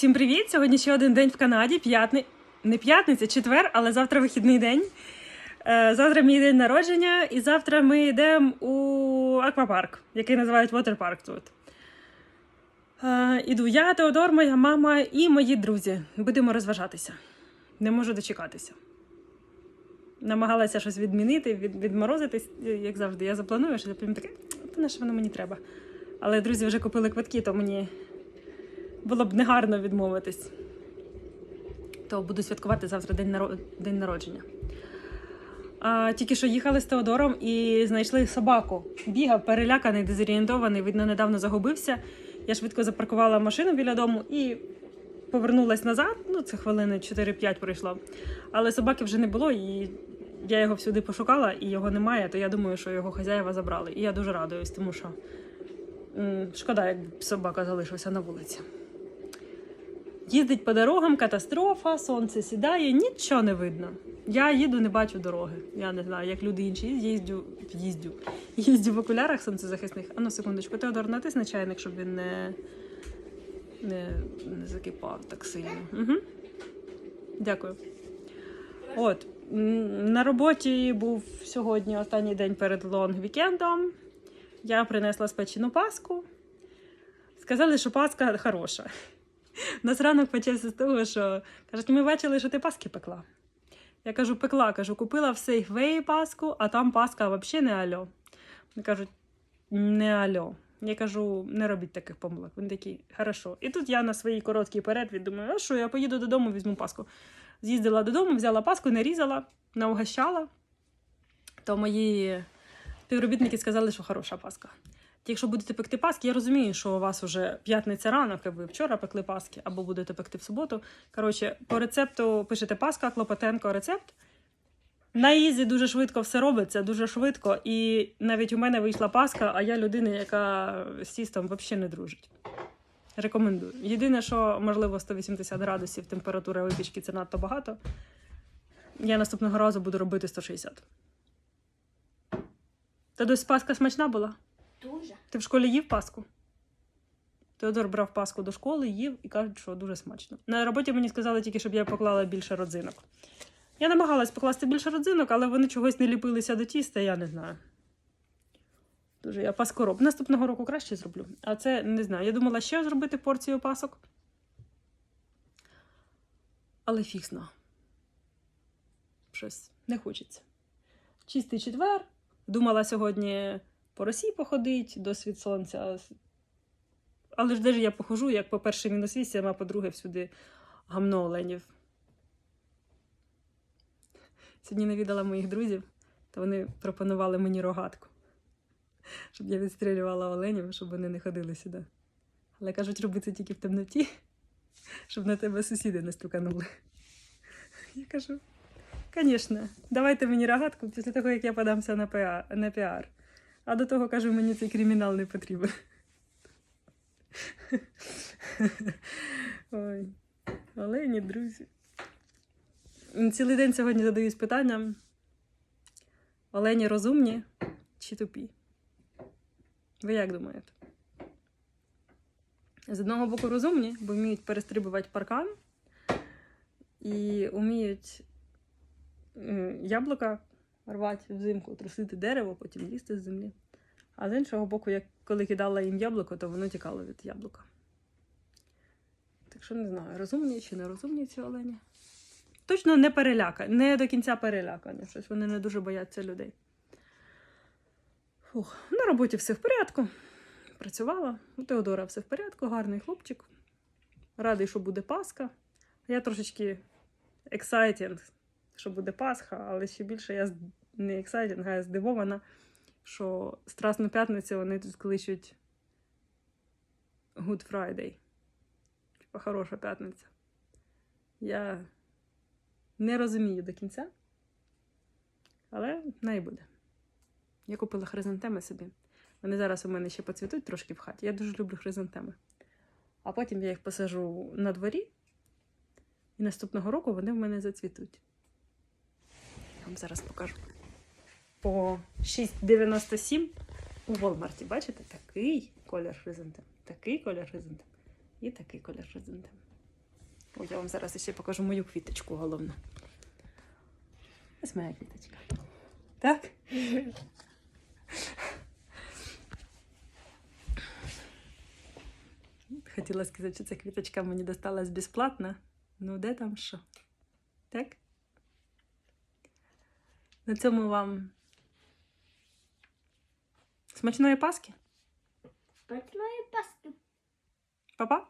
Всім привіт! Сьогодні ще один день в Канаді. П'ятни... Не п'ятниця, четвер, але завтра вихідний день. Е, Завтра мій день народження, і завтра ми йдемо у аквапарк, який називають Waterpark тут. Е, Іду я, Теодор, моя мама і мої друзі. Будемо розважатися. Не можу дочекатися. Намагалася щось відмінити, від, відморозитись, як завжди. Я запланую, що потім таке, та на що воно мені треба. Але друзі вже купили квитки, то мені було б негарно відмовитись. То буду святкувати завтра день, наро... день народження. А, тільки що їхали з Теодором і знайшли собаку. Бігав, переляканий, дезорієнтований, видно, недавно загубився. Я швидко запаркувала машину біля дому і повернулась назад. Ну, це хвилини 4-5 пройшло. Але собаки вже не було, і я його всюди пошукала, і його немає, то я думаю, що його хазяїва забрали. І я дуже радуюсь, тому що шкода, якби собака залишився на вулиці. Їздить по дорогам, катастрофа, сонце сідає, нічого не видно. Я їду, не бачу дороги. Я не знаю, як люди інші їздю, їздю, їздю в окулярах сонцезахисних. А ну секундочку, Теодор, натисни чайник, щоб він не, не, не закипав так сильно. Угу. Дякую. От, на роботі був сьогодні останній день перед лонг-вікендом. Я принесла спечену паску. Сказали, що паска хороша. У нас ранок почався з того, що кажуть, ми бачили, що ти паски пекла. Я кажу, пекла, кажу, купила в Сейфвеї паску, а там паска взагалі не альо. Вони кажуть, не альо. Я кажу, не робіть таких помилок. Вони такі, хорошо. І тут я на своїй короткій перерві думаю, а що, я поїду додому, візьму паску. З'їздила додому, взяла паску, нарізала, наугощала. То мої співробітники сказали, що хороша паска. Якщо будете пекти паски, я розумію, що у вас вже п'ятниця ранок, і ви вчора пекли паски, або будете пекти в суботу. Коротше, по рецепту пишете паска, Клопотенко рецепт. На ізі дуже швидко все робиться, дуже швидко. І навіть у мене вийшла паска, а я людина, яка з тістом взагалі не дружить. Рекомендую. Єдине, що, можливо, 180 градусів температура випічки це надто багато. Я наступного разу буду робити 160. Та дось паска смачна була? Дуже. Ти в школі їв паску? Теодор брав паску до школи, їв і кажуть, що дуже смачно. На роботі мені сказали тільки, щоб я поклала більше родзинок. Я намагалась покласти більше родзинок, але вони чогось не ліпилися до тіста, я не знаю. Дуже я паску роб. Наступного року краще зроблю. А це не знаю. Я думала ще зробити порцію пасок. Але фіксно. Щось не хочеться. Чистий четвер. Думала сьогодні по Росії походить до світ сонця. Але ж де ж я похожу, як по-перше, мінус 8, а по-друге, всюди гамно оленів. Сьогодні навідала моїх друзів, то вони пропонували мені рогатку, щоб я відстрілювала оленів, щоб вони не ходили сюди. Але кажуть, роби це тільки в темноті, щоб на тебе сусіди не стуканули. Я кажу, звісно, давайте мені рогатку після того, як я подамся на піар. А до того кажу, мені цей кримінал не потрібен. Ой, олені, друзі. Цілий день сьогодні задаюсь питанням: олені розумні чи тупі? Ви як думаєте? З одного боку розумні, бо вміють перестрибувати паркан і вміють яблука рвати взимку, трусити дерево, потім лізти з землі. А з іншого боку, як коли кидала їм яблуко, то воно тікало від яблука. Так що не знаю, розумні чи не розумні ці олені. Точно не перелякані, не до кінця перелякані. Щось вони не дуже бояться людей. Фух, на роботі все в порядку. Працювала. У Теодора все в порядку, гарний хлопчик. Радий, що буде Пасха. Я трошечки excited, що буде Пасха, але ще більше я не excited, а я здивована, що Страсну п'ятницю вони тут кличуть Good Friday. Типа хороша п'ятниця. Я не розумію до кінця, але най буде. Я купила хризантеми собі. Вони зараз у мене ще поцвітуть трошки в хаті. Я дуже люблю хризантеми. А потім я їх посажу на дворі, і наступного року вони в мене зацвітуть. Вам зараз покажу. По 6,97 у Walmart. Бачите, такий колір хризантем, такий колір хризантем і такий колір хризантем. О, я вам зараз ще покажу мою квіточку головну. Ось моя квіточка. Так? Хотіла сказати, що ця квіточка мені досталась безплатно. Ну, де там що? Так? На цьому вам смачної паски. Смачної паски. Па-па!